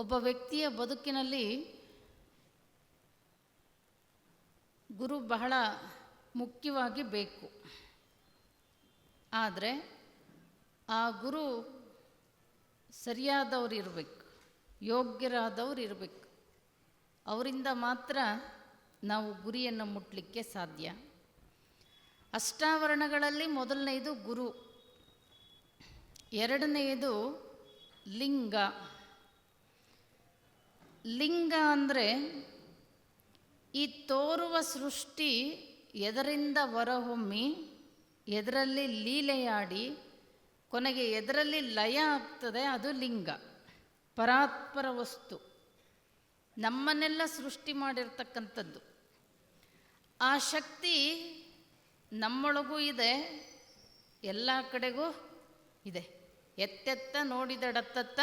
ಒಬ್ಬ ವ್ಯಕ್ತಿಯ ಬದುಕಿನಲ್ಲಿ ಗುರು ಬಹಳ ಮುಖ್ಯವಾಗಿ ಬೇಕು. ಆದರೆ ಆ ಗುರು ಸರಿಯಾದವ್ರು ಇರಬೇಕು, ಯೋಗ್ಯರಾದವ್ರು ಇರಬೇಕು. ಅವರಿಂದ ಮಾತ್ರ ನಾವು ಗುರಿಯನ್ನು ಮುಟ್ಟಲಿಕ್ಕೆ ಸಾಧ್ಯ. ಅಷ್ಟಾವರಣಗಳಲ್ಲಿ ಮೊದಲನೆಯದು ಗುರು, ಎರಡನೆಯದು ಲಿಂಗ. ಲಿಂಗ ಅಂದರೆ ಈ ತೋರುವ ಸೃಷ್ಟಿ ಎದರಿಂದ ಹೊರಹೊಮ್ಮಿ, ಎದರಲ್ಲಿ ಲೀಲೆಯಾಡಿ, ಕೊನೆಗೆ ಎದರಲ್ಲಿ ಲಯ ಆಗ್ತದೆ, ಅದು ಲಿಂಗ. ಪರಾತ್ಪರ ವಸ್ತು. ನಮ್ಮನ್ನೆಲ್ಲ ಸೃಷ್ಟಿ ಮಾಡಿರ್ತಕ್ಕಂಥದ್ದು. ಆ ಶಕ್ತಿ ನಮ್ಮೊಳಗೂ ಇದೆ, ಎಲ್ಲ ಕಡೆಗೂ ಇದೆ. ಎತ್ತೆತ್ತ, ನೋಡಿದಡತ್ತತ್ತ,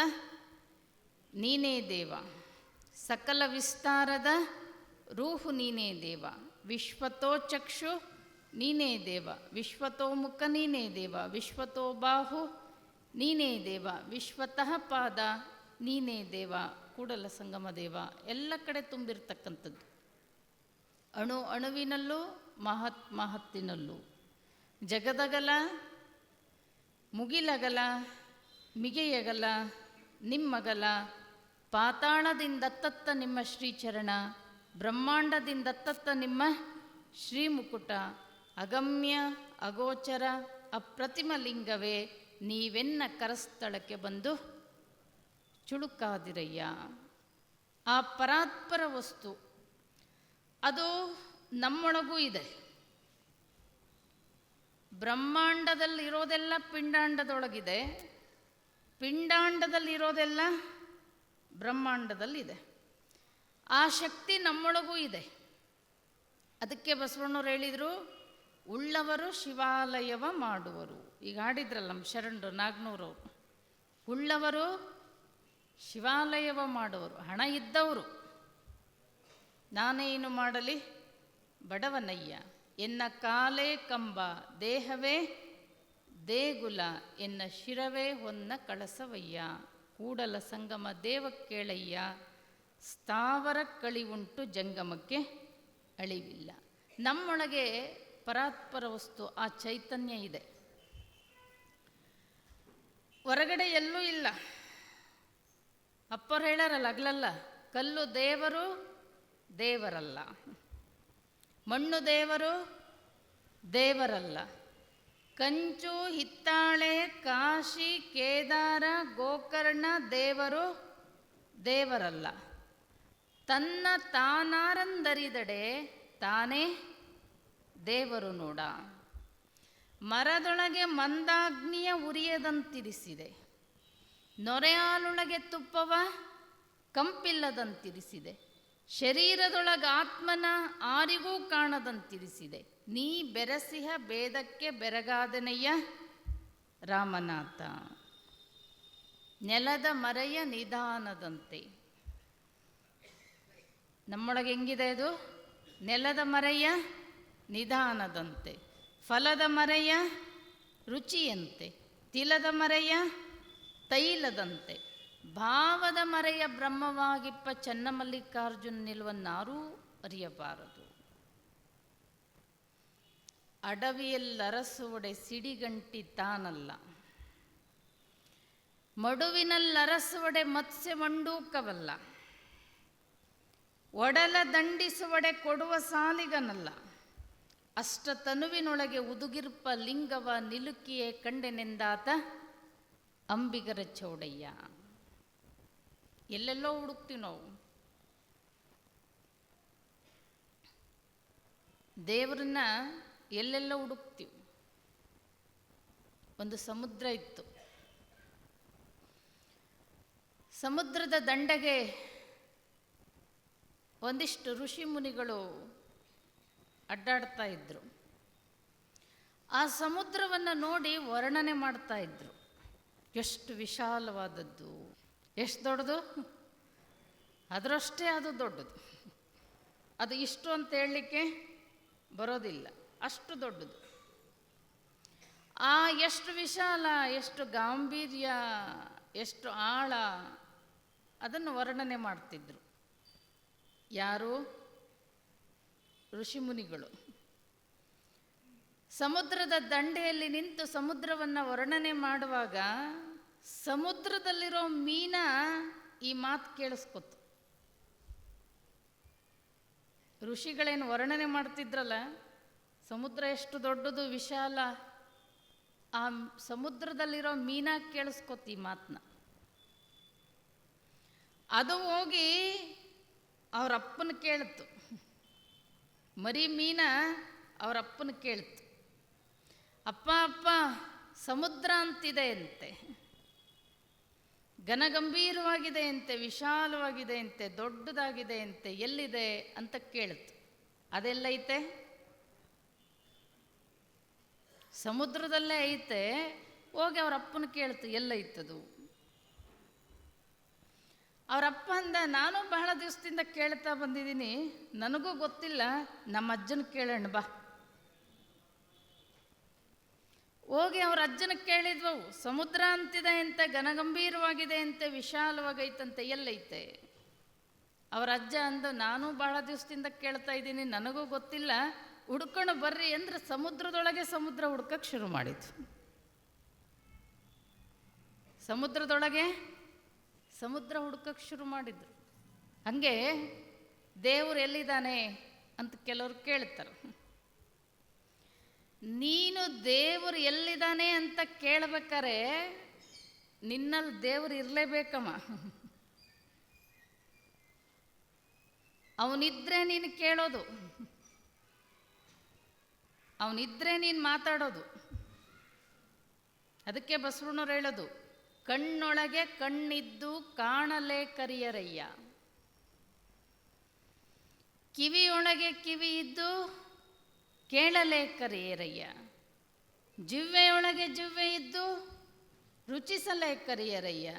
ನೀನೇ ದೇವ. ಸಕಲ ವಿಸ್ತಾರದ ರೂಹು ನೀನೇ ದೇವ. ವಿಶ್ವತೋ ಚಕ್ಷು ನೀನೇ ದೇವ. ವಿಶ್ವತೋ ಮುಖ ನೀನೇ ದೇವ. ವಿಶ್ವತೋ ಬಾಹು ನೀನೇ ದೇವ. ವಿಶ್ವತಃ ಪಾದ ನೀನೇ ದೇವ. ಕೂಡಲ ಸಂಗಮ ದೇವ. ಎಲ್ಲ ಕಡೆ ತುಂಬಿರ್ತಕ್ಕಂಥದ್ದು. ಅಣು ಅಣುವಿನಲ್ಲೂ, ಮಹತ್ ಮಹತ್ತಿನಲ್ಲೂ. ಜಗದಗಲ, ಮುಗಿಲಗಲ, ಮಿಗೆಯಗಲ, ನಿಮ್ಮಗಲ ಪಾತಾಳದಿಂದತ್ತತ್ತ ನಿಮ್ಮ ಶ್ರೀಚರಣ ಬ್ರಹ್ಮಾಂಡದಿಂದತ್ತತ್ತ ನಿಮ್ಮ ಶ್ರೀಮುಕುಟ. ಅಗಮ್ಯ, ಅಗೋಚರ, ಅಪ್ರತಿಮ ಲಿಂಗವೇ, ನೀವೆನ್ನ ಕರಸ್ಥಳಕ್ಕೆ ಬಂದು ಚುಳುಕಾದಿರಯ್ಯ. ಆ ಪರಾತ್ಪರ ವಸ್ತು, ಅದು ನಮ್ಮೊಳಗೂ ಇದೆ. ಬ್ರಹ್ಮಾಂಡದಲ್ಲಿರೋದೆಲ್ಲ ಪಿಂಡಾಂಡದೊಳಗಿದೆ. ಪಿಂಡಾಂಡದಲ್ಲಿರೋದೆಲ್ಲ ಬ್ರಹ್ಮಾಂಡದಲ್ಲಿದೆ. ಆ ಶಕ್ತಿ ನಮ್ಮೊಳಗೂ ಇದೆ. ಅದಕ್ಕೆ ಬಸವಣ್ಣವ್ರು ಹೇಳಿದರು, ಉಳ್ಳವರು ಶಿವಾಲಯವ ಮಾಡುವರು. ಈಗ ಹಾಡಿದ್ರಲ್ಲ ನಮ್ಮ ಶರಣರು ನಾಗ್ನೂರವರು ಉಳ್ಳವರು ಶಿವಾಲಯವ ಮಾಡುವರು. ಹಣ ಇದ್ದವರು. ನಾನೇನು ಮಾಡಲಿ? ಬಡವನಯ್ಯ, ಎನ್ನ ಕಾಲೇ ಕಂಬ, ದೇಹವೇ ದೇಗುಲ, ಎನ್ನ ಶಿರವೇ ಹೊನ್ನ ಕಳಸವಯ್ಯ. ಕೂಡಲ ಸಂಗಮ ದೇವ ಕೇಳಯ್ಯ, ಸ್ಥಾವರ ಕಳಿವುಂಟು ಜಂಗಮಕ್ಕೆ ಅಳಿವಿಲ್ಲ. ನಮ್ಮೊಳಗೆ ಪರಾತ್ಪರ ವಸ್ತು, ಆ ಚೈತನ್ಯ ಇದೆ. ಹೊರಗಡೆ ಎಲ್ಲೂ ಇಲ್ಲ. ಅಪ್ಪರು ಹೇಳಾರಲ್ಲ ಅಗ್ಲಲ್ಲ ಕಲ್ಲು ದೇವರು ದೇವರಲ್ಲ. ಮಣ್ಣು ದೇವರು ದೇವರಲ್ಲ. ಕಂಚು ಹಿತ್ತಾಳೆ ಕಾಶಿ ಕೇದಾರ ಗೋಕರ್ಣ ದೇವರು ದೇವರಲ್ಲ. ತನ್ನ ತಾನಾರಂದರಿದಡೆ ತಾನೇ ದೇವರು ನೋಡ. ಮರದೊಳಗೆ ಮಂದಾಗ್ನಿಯ ಉರಿಯದಂತಿರಿಸಿದೆ. ನೊರೆಯಾಲೊಳಗೆ ತುಪ್ಪವ ಕಂಪಿಲ್ಲದಂತಿರಿಸಿದೆ. ಶರೀರದೊಳಗ ಆತ್ಮನ ಆರಿಗೂ ಕಾಣದಂತಿರಿಸಿದೆ. ನೀ ಬೆರಸಿಹ ಭೇದಕ್ಕೆ ಬೆರಗಾದನೆಯ ರಾಮನಾಥ. ನೆಲದ ಮರೆಯ ನಿಧಾನದಂತೆ. ನಮ್ಮೊಳಗೆ ಹೆಂಗಿದೆ ಅದು? ನೆಲದ ಮರೆಯ ನಿಧಾನದಂತೆ. ಫಲದ ಮರೆಯ ರುಚಿಯಂತೆ. ತಿಲದ ಮರೆಯ ತೈಲದಂತೆ. ಭಾವದ ಮರೆಯ ಬ್ರಹ್ಮವಾಗಿಪ್ಪ ಚೆನ್ನಮಲ್ಲಿಕಾರ್ಜುನ ನಿಲುವನ್ನಾರೂ ಅರಿಯಬಾರದು. ಅಡವಿಯಲ್ಲರಸುವಡೆ ಸಿಡಿಗಂಟಿ ತಾನಲ್ಲ ಮಡುವಿನಲ್ಲರಸುವಡೆ ಮತ್ಸ್ಯ ಮಂಡೂಕವಲ್ಲ. ಒಡಲ ದಂಡಿಸುವಡೆ ಕೊಡುವ ಸಾಲಿಗನಲ್ಲ. ಅಷ್ಟ ತನುವಿನೊಳಗೆ ಉದುಗಿರ್ಪ ಲಿಂಗವ ನಿಲುಕಿಯೇ ಕಂಡೆನೆಂದಾತ ಅಂಬಿಗರ ಚೌಡಯ್ಯ. ಎಲ್ಲೆಲ್ಲೋ ಹುಡುಕ್ತೀವಿ ನಾವು. ದೇವ್ರನ್ನ ಎಲ್ಲೆಲ್ಲೋ ಹುಡುಕ್ತೀವಿ. ಒಂದು ಸಮುದ್ರ ಇತ್ತು. ಸಮುದ್ರದ ದಂಡೆಗೆ ಒಂದಿಷ್ಟು ಋಷಿ ಮುನಿಗಳು ಅಡ್ಡಾಡ್ತಾ ಇದ್ರು. ಆ ಸಮುದ್ರವನ್ನು ನೋಡಿ ವರ್ಣನೆ ಮಾಡ್ತಾ ಇದ್ರು. ಎಷ್ಟು ವಿಶಾಲವಾದದ್ದು, ಎಷ್ಟು ದೊಡ್ಡದು? ಅದರಷ್ಟೇ ಅದು ದೊಡ್ಡದು. ಅದು ಇಷ್ಟು ಅಂತ ಹೇಳಲಿಕ್ಕೆ ಬರೋದಿಲ್ಲ. ಅಷ್ಟು ದೊಡ್ಡದು. ಆ ಎಷ್ಟು ವಿಶಾಲ, ಎಷ್ಟು ಗಾಂಭೀರ್ಯ, ಎಷ್ಟು ಆಳ, ಅದನ್ನು ವರ್ಣನೆ ಮಾಡ್ತಿದ್ರು. ಯಾರು? ಋಷಿಮುನಿಗಳು. ಸಮುದ್ರದ ದಂಡೆಯಲ್ಲಿ ನಿಂತು ಸಮುದ್ರವನ್ನು ವರ್ಣನೆ ಮಾಡುವಾಗ ಸಮುದ್ರದಲ್ಲಿರೋ ಮೀನ ಈ ಮಾತು ಕೇಳಿಸ್ಕೊತು. ಋಷಿಗಳೇನು ವರ್ಣನೆ ಮಾಡ್ತಿದ್ರಲ್ಲ? ಸಮುದ್ರ ಎಷ್ಟು ದೊಡ್ಡದು ವಿಶಾಲ. ಆ ಸಮುದ್ರದಲ್ಲಿರೋ ಮೀನ ಕೇಳಿಸ್ಕೊತಿ ಮಾತ್ನ. ಮಾತನ್ನ ಅದು ಹೋಗಿ ಅವ್ರ ಅಪ್ಪನ ಕೇಳಿತು. ಮರಿ ಮೀನ ಅವ್ರ ಅಪ್ಪನ ಕೇಳಿತು. ಅಪ್ಪ ಅಪ್ಪ, ಸಮುದ್ರ ಅಂತಿದೆ ಅಂತೆ. ಘನಗಂಭೀರವಾಗಿದೆ ಅಂತೆ, ವಿಶಾಲವಾಗಿದೆ ಅಂತೆ, ದೊಡ್ಡದಾಗಿದೆ ಅಂತೆ, ಎಲ್ಲಿದೆ ಅಂತ ಕೇಳ್ತು. ಅದೆಲ್ಲೈತೆ? ಸಮುದ್ರದಲ್ಲೇ ಐತೆ, ಹೋಗಿ ಅವ್ರ ಅಪ್ಪನ ಕೇಳ್ತು ಎಲ್ಲೈತದು ಅವರಪ್ಪ ಅಂದ, ನಾನು ಬಹಳ ದಿವಸದಿಂದ ಕೇಳ್ತಾ ಬಂದಿದ್ದೀನಿ, ನನಗೂ ಗೊತ್ತಿಲ್ಲ, ನಮ್ಮ ಅಜ್ಜನ ಕೇಳೋಣ ಬಾ. ಹೋಗಿ ಅವ್ರ ಅಜ್ಜನ ಕೇಳಿದ್ವು, ಸಮುದ್ರ ಅಂತಿದೆ ಅಂತೆ, ಘನಗಂಭೀರವಾಗಿದೆ ಅಂತೆ, ವಿಶಾಲವಾಗೈತಂತೆ ಎಲ್ಲೈತೆ ಅವ್ರ ಅಜ್ಜ ಅಂದು, ನಾನು ಬಹಳ ದಿವಸದಿಂದ ಕೇಳ್ತಾ ಇದ್ದೀನಿ, ನನಗೂ ಗೊತ್ತಿಲ್ಲ ಹುಡ್ಕೊಂಡು ಬರ್ರಿ ಅಂದ್ರೆ ಸಮುದ್ರದೊಳಗೆ ಸಮುದ್ರ ಹುಡ್ಕಕ್ಕೆ ಶುರು ಮಾಡಿತು ಸಮುದ್ರದೊಳಗೆ ಸಮುದ್ರ ಹುಡ್ಕಕ್ಕೆ ಶುರು ಮಾಡಿದ್ರು. ಹಂಗೆ ದೇವರು ಎಲ್ಲಿದ್ದಾನೆ ಅಂತ ಕೆಲವರು ಕೇಳ್ತಾರೆ. ನೀನು ದೇವರು ಎಲ್ಲಿದ್ದಾನೆ ಅಂತ ಕೇಳ್ಬೇಕಾರೆ ನಿನ್ನಲ್ಲಿ ದೇವರು ಇರಲೇಬೇಕಮ್ಮ. ಅವನಿದ್ರೆ ನೀನು ಕೇಳೋದು. ಅವನಿದ್ರೆ ನೀನು ಮಾತಾಡೋದು. ಅದಕ್ಕೆ ಬಸವಣ್ಣವ್ರು ಹೇಳೋದು, ಕಣ್ಣೊಳಗೆ ಕಣ್ಣಿದ್ದು ಕಾಣಲೇ ಕರಿಯರಯ್ಯ. ಕಿವಿಯೊಳಗೆ ಕಿವಿ ಇದ್ದು ಕೇಳಲೇ ಕರಿಯರಯ್ಯ. ಜಿವ್ವೆಯೊಳಗೆ ಜಿವ್ವೆ ಇದ್ದು ರುಚಿಸಲೇ ಕರಿಯರಯ್ಯ.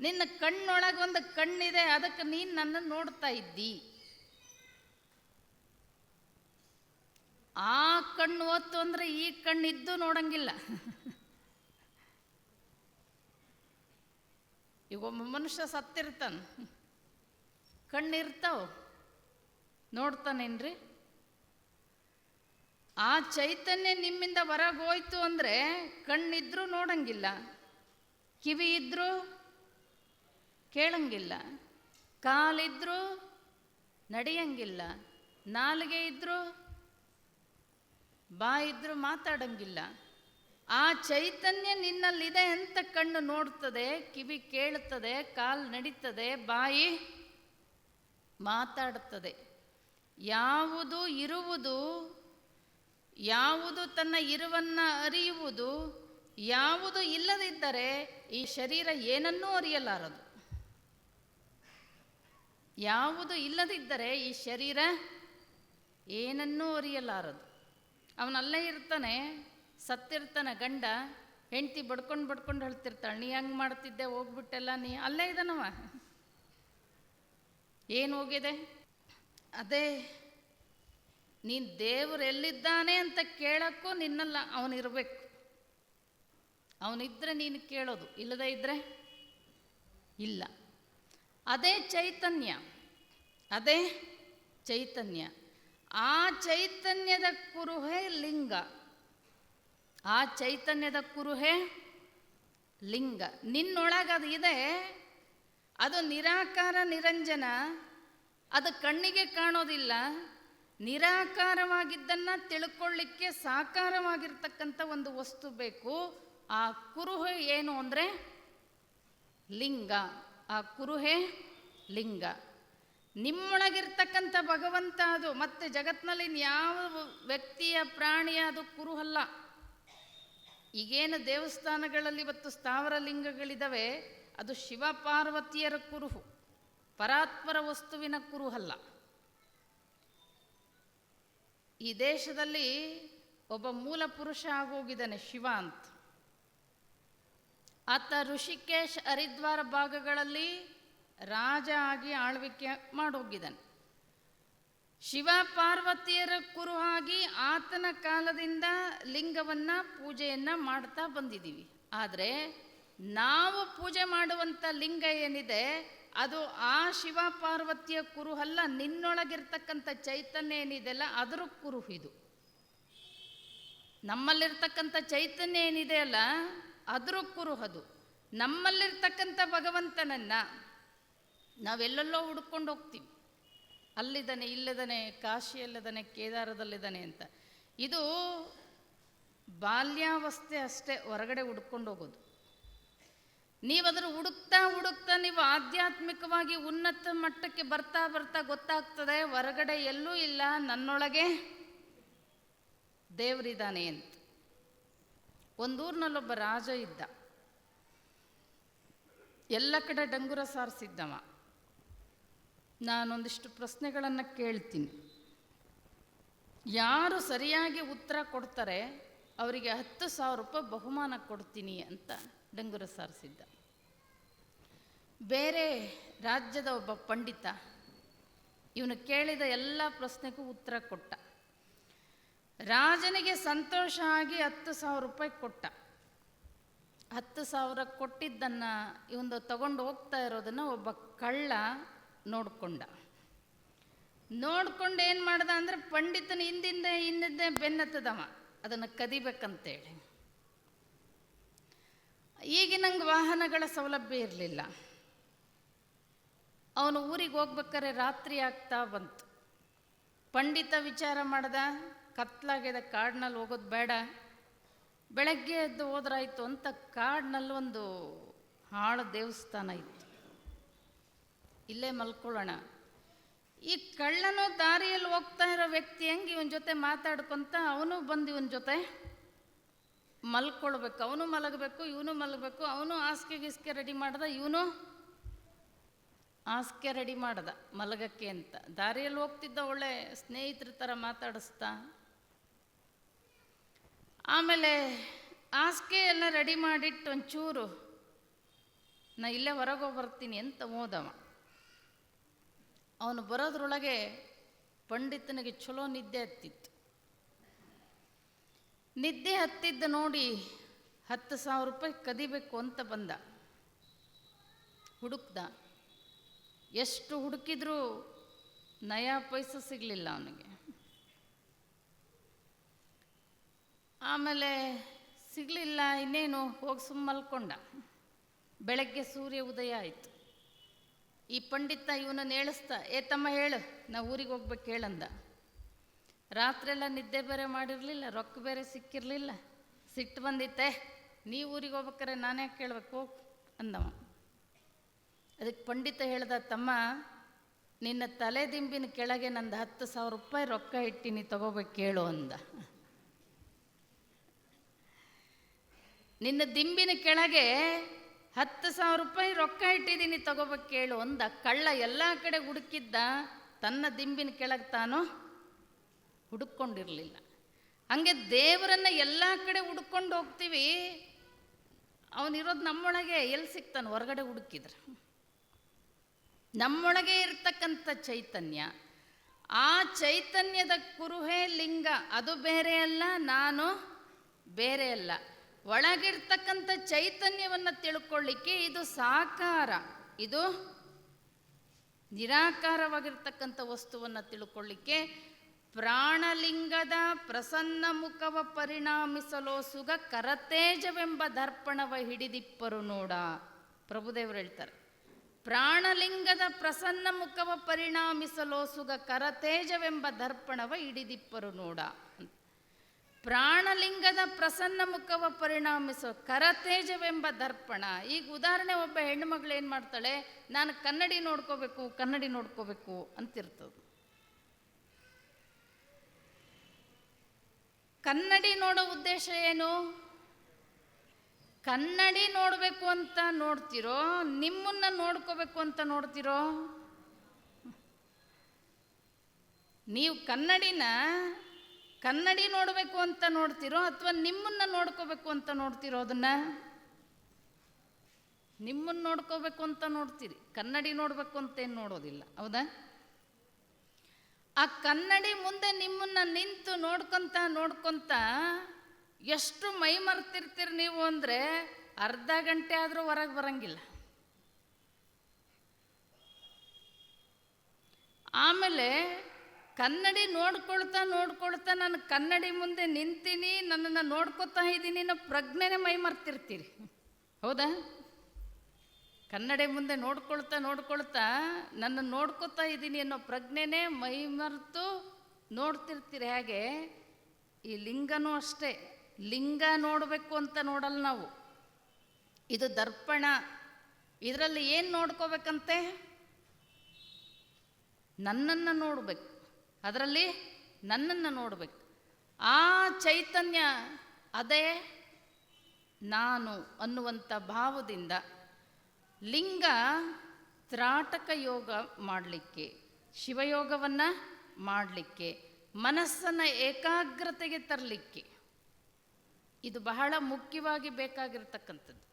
ನಿನ್ನ ಕಣ್ಣೊಳಗೆ ಒಂದು ಕಣ್ಣಿದೆ, ಅದಕ್ಕೆ ನೀನು ನನ್ನನ್ನು ನೋಡ್ತಾ ಇದ್ದಿ. ಆ ಕಣ್ಣು ಒತ್ತು ಅಂದರೆ ಈ ಕಣ್ಣಿದ್ದು ನೋಡಂಗಿಲ್ಲ. ಈಗ ಒಬ್ಬ ಮನುಷ್ಯ ಸತ್ತಿರ್ತಾನೆ. ಕಣ್ಣಿರ್ತಾವ. ನೋಡ್ತಾನೇನ್ರಿ? ಆ ಚೈತನ್ಯ ನಿಮ್ಮಿಂದ ಹೊರಗೋಯ್ತು ಅಂದರೆ ಕಣ್ಣಿದ್ರೂ ನೋಡಂಗಿಲ್ಲ ಕಿವಿ ಇದ್ರೂ ಕೇಳಂಗಿಲ್ಲ, ಕಾಲಿದ್ರೂ ನಡೆಯಂಗಿಲ್ಲ ನಾಲಿಗೆ ಇದ್ರೂ ಬಾಯಿದ್ರೂ ಮಾತಾಡಂಗಿಲ್ಲ. ಆ ಚೈತನ್ಯ ನಿನ್ನಲ್ಲಿದೆ ಅಂತ ಕಣ್ಣು ನೋಡ್ತದೆ, ಕಿವಿ ಕೇಳುತ್ತದೆ ಕಾಲು ನಡೀತದೆ, ಬಾಯಿ ಮಾತಾಡುತ್ತದೆ ಯಾವುದು ಇರುವುದು, ಯಾವುದು ತನ್ನ ಇರುವನ್ನು ಅರಿಯುವುದು, ಯಾವುದು ಇಲ್ಲದಿದ್ದರೆ ಈ ಶರೀರ ಏನನ್ನೂ ಅರಿಯಲಾರದು. ಯಾವುದು ಇಲ್ಲದಿದ್ದರೆ ಈ ಶರೀರ ಏನನ್ನೂ ಅರಿಯಲಾರದು. ಅವನಲ್ಲೇ ಇರ್ತಾನೆ, ಸತ್ತಿರ್ತಾನೆ ಗಂಡ, ಹೆಂಡ್ತಿ ಬಡ್ಕೊಂಡು ಬಡ್ಕೊಂಡು ಹೇಳ್ತಿರ್ತಾಳೆ ನೀ ಹಂಗೆ ಮಾಡ್ತಿದ್ದೆ, ಹೋಗ್ಬಿಟ್ಟೆಲ್ಲ, ನೀ ಅಲ್ಲೇ ಇದ್ದಾನವ. ಏನು ಹೋಗಿದೆ? ಅದೇ, ನೀನು ದೇವರು ಎಲ್ಲಿದ್ದಾನೆ ಅಂತ ಕೇಳೋಕ್ಕೂ ನಿನ್ನಲ್ಲ ಅವನಿರಬೇಕು ಅವನಿದ್ರೆ ನೀನು ಕೇಳೋದು, ಇಲ್ಲದೇ ಇದ್ದರೆ ಇಲ್ಲ. ಅದೇ ಚೈತನ್ಯ. ಅದೇ ಚೈತನ್ಯ. ಆ ಚೈತನ್ಯದ ಕುರುಹೆ ಲಿಂಗ. ಆ ಚೈತನ್ಯದ ಕುರುಹೆ ಲಿಂಗ. ನಿನ್ನೊಳಗದು ಇದೆ. ಅದು ನಿರಾಕಾರ, ನಿರಂಜನ. ಅದು ಕಣ್ಣಿಗೆ ಕಾಣೋದಿಲ್ಲ. ನಿರಾಕಾರವಾಗಿದ್ದನ್ನು ತಿಳ್ಕೊಳ್ಳಿಕ್ಕೆ ಸಾಕಾರವಾಗಿರ್ತಕ್ಕಂಥ ಒಂದು ವಸ್ತು ಬೇಕು. ಆ ಕುರುಹೆ ಏನು ಅಂದರೆ ಲಿಂಗ. ಆ ಕುರುಹೆ ಲಿಂಗ. ನಿಮ್ಮೊಳಗಿರ್ತಕ್ಕಂಥ ಭಗವಂತ ಅದು. ಮತ್ತೆ ಜಗತ್ನಲ್ಲಿ ಯಾವ ವ್ಯಕ್ತಿಯ ಪ್ರಾಣಿಯ ಅದು ಕುರುಹಲ್ಲ. ಈಗೇನು ದೇವಸ್ಥಾನಗಳಲ್ಲಿ ಇವತ್ತು ಸ್ಥಾವರ ಲಿಂಗಗಳಿದ್ದಾವೆ ಅದು ಶಿವ ಪಾರ್ವತಿಯರ ಕುರುಹು. ಪರಾತ್ಪರ ವಸ್ತುವಿನ ಕುರುಹಲ್ಲ. ಈ ದೇಶದಲ್ಲಿ ಒಬ್ಬ ಮೂಲ ಪುರುಷ ಆಗೋಗಿದ್ದಾನೆ ಶಿವ ಅಂತ. ಆತ ಋಷಿಕೇಶ್ ಹರಿದ್ವಾರ ಭಾಗಗಳಲ್ಲಿ ರಾಜ ಆಗಿ ಆಳ್ವಿಕೆ ಮಾಡೋಗಿದ್ದಾನೆ ಶಿವ ಪಾರ್ವತಿಯರ ಕುರುಹಾಗಿ ಆತನ ಕಾಲದಿಂದ ಲಿಂಗವನ್ನ ಪೂಜೆಯನ್ನ ಮಾಡ್ತಾ ಬಂದಿದ್ದೀವಿ ಆದರೆ ನಾವು ಪೂಜೆ ಮಾಡುವಂಥ ಲಿಂಗ ಏನಿದೆ, ಅದು ಆ ಶಿವ ಪಾರ್ವತಿಯ ಕುರುಹಲ್ಲ ನಿನ್ನೊಳಗಿರ್ತಕ್ಕಂಥ ಚೈತನ್ಯ ಏನಿದೆಯಲ್ಲ ಅದರ ಕುರುಹು ಇದು. ನಮ್ಮಲ್ಲಿರ್ತಕ್ಕಂಥ ಚೈತನ್ಯ ಏನಿದೆ ಅಲ್ಲ, ಅದ್ರ ಕುರುಹದು. ನಮ್ಮಲ್ಲಿರ್ತಕ್ಕಂಥ ಭಗವಂತನನ್ನ ನಾವೆಲ್ಲೆಲ್ಲೋ ಹುಡ್ಕೊಂಡು ಹೋಗ್ತೀವಿ. ಅಲ್ಲಿದ್ದಾನೆ ಇಲ್ಲದಾನೆ ಕಾಶಿಯಲ್ಲಿದ್ದಾನೆ ಕೇದಾರದಲ್ಲಿದ್ದಾನೆ ಅಂತ. ಇದು ಬಾಲ್ಯಾವಸ್ಥೆ ಅಷ್ಟೇ, ಹೊರಗಡೆ ಹುಡ್ಕೊಂಡು ಹೋಗೋದು. ನೀವು ಅದನ್ನು ಹುಡುಕ್ತಾ ಹುಡುಕ್ತಾ ನೀವು ಆಧ್ಯಾತ್ಮಿಕವಾಗಿ ಉನ್ನತ ಮಟ್ಟಕ್ಕೆ ಬರ್ತಾ ಬರ್ತಾ ಗೊತ್ತಾಗ್ತದೆ, ಹೊರಗಡೆ ಎಲ್ಲೂ ಇಲ್ಲ, ನನ್ನೊಳಗೆ ದೇವರಿದ್ದಾನೆ ಅಂತ. ಒಂದೂರಿನಲ್ಲೊಬ್ಬ ರಾಜ ಇದ್ದ. ಎಲ್ಲ ಕಡೆ ಡಂಗುರ ಸಾರಿಸಿದ್ದವ. ನಾನೊಂದಿಷ್ಟು ಪ್ರಶ್ನೆಗಳನ್ನು ಕೇಳ್ತೀನಿ. ಯಾರು ಸರಿಯಾಗಿ ಉತ್ತರ ಕೊಡ್ತಾರೆ, ಅವರಿಗೆ ಹತ್ತು ಸಾವಿರ ರೂಪಾಯಿ ಬಹುಮಾನ ಕೊಡ್ತೀನಿ ಅಂತ ಡಂಗುರ ಸಾರಿಸಿದ್ದ ಬೇರೆ ರಾಜ್ಯದ ಒಬ್ಬ ಪಂಡಿತ ಇವನು ಕೇಳಿದ ಎಲ್ಲ ಪ್ರಶ್ನೆಗೂ ಉತ್ತರ ಕೊಟ್ಟ. ರಾಜನಿಗೆ ಸಂತೋಷ ಆಗಿ ಹತ್ತು ಸಾವಿರ ರೂಪಾಯಿ ಕೊಟ್ಟ. ಹತ್ತು ಸಾವಿರ ಕೊಟ್ಟಿದ್ದನ್ನು ಇವನು ತಗೊಂಡು ಹೋಗ್ತಾ ಇರೋದನ್ನು ಒಬ್ಬ ಕಳ್ಳ ನೋಡ್ಕೊಂಡ. ನೋಡ್ಕೊಂಡು ಏನು ಮಾಡ್ದ ಅಂದರೆ ಪಂಡಿತನ ಹಿಂದಿಂದ ಹಿಂದಿಂದೆ ಬೆನ್ನತ್ತದವ. ಅದನ್ನು ಕದಿಬೇಕಂತೇಳಿ. ಈಗಿನಂಗೆ ವಾಹನಗಳ ಸೌಲಭ್ಯ ಇರಲಿಲ್ಲ. ಅವನು ಊರಿಗೆ ಹೋಗ್ಬೇಕಾದ್ರೆ ರಾತ್ರಿ ಆಗ್ತಾ ಬಂತು. ಪಂಡಿತ ವಿಚಾರ ಮಾಡ್ದ ಕತ್ಲಾಗಿದೆ ಕಾಡಿನಲ್ಲಿ ಹೋಗೋದು ಬೇಡ, ಬೆಳಗ್ಗೆ ಎದ್ದು ಹೋದ್ರಾಯ್ತು ಅಂತ ಕಾಡಿನಲ್ಲಿ ಒಂದು ಹಾಳು ದೇವಸ್ಥಾನ ಇತ್ತು. ಇಲ್ಲೇ ಮಲ್ಕೊಳ್ಳೋಣ. ಈ ಕಳ್ಳನು ದಾರಿಯಲ್ಲಿ ಹೋಗ್ತಾ ಇರೋ ವ್ಯಕ್ತಿ ಹೆಂಗೆ ಇವನ ಜೊತೆ ಮಾತಾಡ್ಕೊಂತ ಅವನು ಬಂದು ಇವನ ಜೊತೆ ಮಲ್ಕೊಳ್ಬೇಕು. ಅವನು ಮಲಗಬೇಕು, ಇವನು ಮಲಗಬೇಕು, ಅವನು ಹಾಸಿಗೆ ಗಿಸ್ಕೆ ರೆಡಿ ಮಾಡ್ದ, ಇವನು ಹಾಸಿಗೆ ರೆಡಿ ಮಾಡ್ದ ಮಲಗಕ್ಕೆ ಅಂತ. ದಾರಿಯಲ್ಲಿ ಹೋಗ್ತಿದ್ದ ಒಳ್ಳೆ ಸ್ನೇಹಿತರ ಥರ ಮಾತಾಡಿಸ್ತಾ. ಆಮೇಲೆ ಹಾಸಿಗೆ ಎಲ್ಲ ರೆಡಿ ಮಾಡಿಟ್ಟು ಒಂಚೂರು, ನಾ ಇಲ್ಲೇ ಹೊರಗೆ ಬರ್ತೀನಿ ಅಂತ ಹೋದವ. ಅವನು ಬರೋದ್ರೊಳಗೆ ಪಂಡಿತನಿಗೆ ಚಲೋ ನಿದ್ದೆ ಹತ್ತಿತ್ತು. ನಿದ್ದೆ ಹತ್ತಿದ್ದ ನೋಡಿ ಹತ್ತು ಸಾವಿರ ರೂಪಾಯಿ ಕದಿಬೇಕು ಅಂತ ಬಂದ. ಹುಡುಕ್ದ. ಎಷ್ಟು ಹುಡುಕಿದ್ರೂ ನಯಾ ಪೈಸ ಸಿಗಲಿಲ್ಲ ಅವನಿಗೆ. ಆಮೇಲೆ ಸಿಗಲಿಲ್ಲ ಇನ್ನೇನು ಹೋಗಿ ಸುಮ್ಮಲ್ಕೊಂಡ ಬೆಳಗ್ಗೆ ಸೂರ್ಯ ಉದಯ ಆಯಿತು. ಈ ಪಂಡಿತ ಇವನನ್ನು ಏಳಿಸ್ತಾ, ಏ ತಮ್ಮ ಹೇಳು, ನಾ ಊರಿಗೆ ಹೋಗ್ಬೇಕು ಹೇಳಂದ ರಾತ್ರೆಲ್ಲ ನಿದ್ದೆ ಬೇರೆ ಮಾಡಿರಲಿಲ್ಲ, ರೊಕ್ಕ ಬೇರೆ ಸಿಕ್ಕಿರಲಿಲ್ಲ. ಸಿಟ್ಟು ಬಂದಿತ್ತೆ, ನೀ ಊರಿಗೆ ಹೋಗ್ಬೇಕಾರೆ ನಾನೇ ಕೇಳ್ಬೇಕು, ಹೋಗು, ಅಂದವ. ಅದಕ್ಕೆ ಪಂಡಿತ ಹೇಳ್ದ, ತಮ್ಮ, ನಿನ್ನ ತಲೆ ದಿಂಬಿನ ಕೆಳಗೆ ನಂದು ಹತ್ತು ಸಾವಿರ ರೂಪಾಯಿ ರೊಕ್ಕ ಇಟ್ಟಿನಿ, ತಗೋಬೇಕು ಕೇಳು, ಅಂದ. ನಿನ್ನ ದಿಂಬಿನ ಕೆಳಗೆ ಹತ್ತು ಸಾವಿರ ರೂಪಾಯಿ ರೊಕ್ಕ ಇಟ್ಟಿದ್ದೀನಿ ತಗೋಬೇಕು ಕೇಳು ಅಂದ. ಕಳ್ಳ ಎಲ್ಲ ಕಡೆ ಹುಡುಕಿದ್ದ, ತನ್ನ ದಿಂಬಿನ ಕೆಳಗೆ ತಾನು ಹುಡುಕೊಂಡಿರಲಿಲ್ಲ ಹಂಗೆ ದೇವರನ್ನು ಎಲ್ಲ ಕಡೆ ಹುಡ್ಕೊಂಡು ಹೋಗ್ತೀವಿ. ಅವನಿರೋದು ನಮ್ಮೊಳಗೆ ಎಲ್ಲಿ ಸಿಗ್ತಾನೆ ಹೊರಗಡೆ ಹುಡುಕಿದ್ರೆ. ನಮ್ಮೊಳಗೆ ಇರ್ತಕ್ಕಂಥ ಚೈತನ್ಯ, ಆ ಚೈತನ್ಯದ ಕುರುಹೇ ಲಿಂಗ ಅದು ಬೇರೆ ಅಲ್ಲ, ನಾನು ಬೇರೆ ಅಲ್ಲ. ಒಳಗಿರ್ತಕ್ಕಂಥ ಚೈತನ್ಯವನ್ನು ತಿಳ್ಕೊಳ್ಳಿಕ್ಕೆ ಇದು ಸಾಕಾರ ಇದು ನಿರಾಕಾರವಾಗಿರ್ತಕ್ಕಂಥ ವಸ್ತುವನ್ನು ತಿಳ್ಕೊಳ್ಳಿಕ್ಕೆ ಪ್ರಾಣಲಿಂಗದ ಪ್ರಸನ್ನ ಮುಖವ ಪರಿಣಾಮಿಸಲೋ ಸುಗ ಕರತೇಜವೆಂಬ ದರ್ಪಣವ ಹಿಡಿದಿಪ್ಪರು ನೋಡ ಪ್ರಭುದೇವರು ಹೇಳ್ತಾರೆ, ಪ್ರಾಣಲಿಂಗದ ಪ್ರಸನ್ನ ಮುಖವ ಪರಿಣಾಮಿಸಲೋ ಸುಗ ಕರತೇಜವೆಂಬ ದರ್ಪಣವ ಹಿಡಿದಿಪ್ಪರು ನೋಡ ಅಂತ. ಪ್ರಾಣಲಿಂಗದ ಪ್ರಸನ್ನ ಮುಖವ ಪರಿಣಾಮಿಸೋ ಕರತೇಜವೆಂಬ ದರ್ಪಣ. ಈಗ ಉದಾಹರಣೆ, ಒಬ್ಬ ಹೆಣ್ಣು ಮಗಳು ಏನು ಮಾಡ್ತಾಳೆ? ನಾನು ಕನ್ನಡಿ ನೋಡ್ಕೋಬೇಕು ಕನ್ನಡಿ ನೋಡ್ಕೋಬೇಕು ಅಂತಿರ್ತದೆ. ಕನ್ನಡಿ ನೋಡೋ ಉದ್ದೇಶ ಏನು? ಕನ್ನಡಿ ನೋಡಬೇಕು ಅಂತ ನೋಡ್ತಿರೋ, ನಿಮ್ಮನ್ನ ನೋಡ್ಕೋಬೇಕು ಅಂತ ನೋಡ್ತಿರೋ? ನೀವು ಕನ್ನಡಿನ ಕನ್ನಡಿ ನೋಡಬೇಕು ಅಂತ ನೋಡ್ತಿರೋ ಅಥವಾ ನಿಮ್ಮನ್ನ ನೋಡ್ಕೋಬೇಕು ಅಂತ ನೋಡ್ತಿರೋ ಅದನ್ನ? ನಿಮ್ಮನ್ನ ನೋಡ್ಕೋಬೇಕು ಅಂತ ನೋಡ್ತೀರಿ. ಕನ್ನಡಿ ನೋಡಬೇಕು ಅಂತ ಏನು ನೋಡೋದಿಲ್ಲ. ಹೌದಾ? ಆ ಕನ್ನಡಿ ಮುಂದೆ ನಿಮ್ಮನ್ನ ನಿಂತು ನೋಡ್ಕೊಂತ ನೋಡ್ಕೊಂತ ಎಷ್ಟು ಮೈ ಮರ್ತಿರ್ತೀರಿ ನೀವು ಅಂದರೆ ಅರ್ಧ ಗಂಟೆ ಆದರೂ ಹೊರಗೆ ಬರಂಗಿಲ್ಲ. ಆಮೇಲೆ ಕನ್ನಡಿ ನೋಡ್ಕೊಳ್ತಾ ನೋಡ್ಕೊಳ್ತಾ ನಾನು ಕನ್ನಡಿ ಮುಂದೆ ನಿಂತೀನಿ, ನನ್ನನ್ನು ನೋಡ್ಕೊತಾ ಇದ್ದೀನಿ ಅನ್ನೋ ಪ್ರಜ್ಞೆನೇ ಮೈ ಮರ್ತಿರ್ತೀರಿ. ಹೌದಾ? ಕನ್ನಡಿ ಮುಂದೆ ನೋಡ್ಕೊಳ್ತಾ ನೋಡ್ಕೊಳ್ತಾ ನನ್ನ ನೋಡ್ಕೊತಾ ಇದ್ದೀನಿ ಅನ್ನೋ ಪ್ರಜ್ಞೆನೇ ಮೈ ಮರೆತು ನೋಡ್ತಿರ್ತೀರಿ. ಹಾಗೆ ಈ ಲಿಂಗನೂ ಅಷ್ಟೇ. ಲಿಂಗ ನೋಡಬೇಕು ಅಂತ ನೋಡಲ್ಲ ನಾವು. ಇದು ದರ್ಪಣ. ಇದರಲ್ಲಿ ಏನು ನೋಡ್ಕೋಬೇಕಂತೆ? ನನ್ನನ್ನು ನೋಡಬೇಕು. ಅದರಲ್ಲಿ ನನ್ನನ್ನು ನೋಡಬೇಕು. ಆ ಚೈತನ್ಯ ಅದೇ ನಾನು ಅನ್ನುವಂಥ ಭಾವದಿಂದ ಲಿಂಗ ತ್ರಾಟಕ ಯೋಗ ಮಾಡಲಿಕ್ಕೆ, ಶಿವಯೋಗವನ್ನು ಮಾಡಲಿಕ್ಕೆ, ಮನಸ್ಸನ್ನು ಏಕಾಗ್ರತೆಗೆ ತರಲಿಕ್ಕೆ ಇದು ಬಹಳ ಮುಖ್ಯವಾಗಿ ಬೇಕಾಗಿರ್ತಕ್ಕಂಥದ್ದು.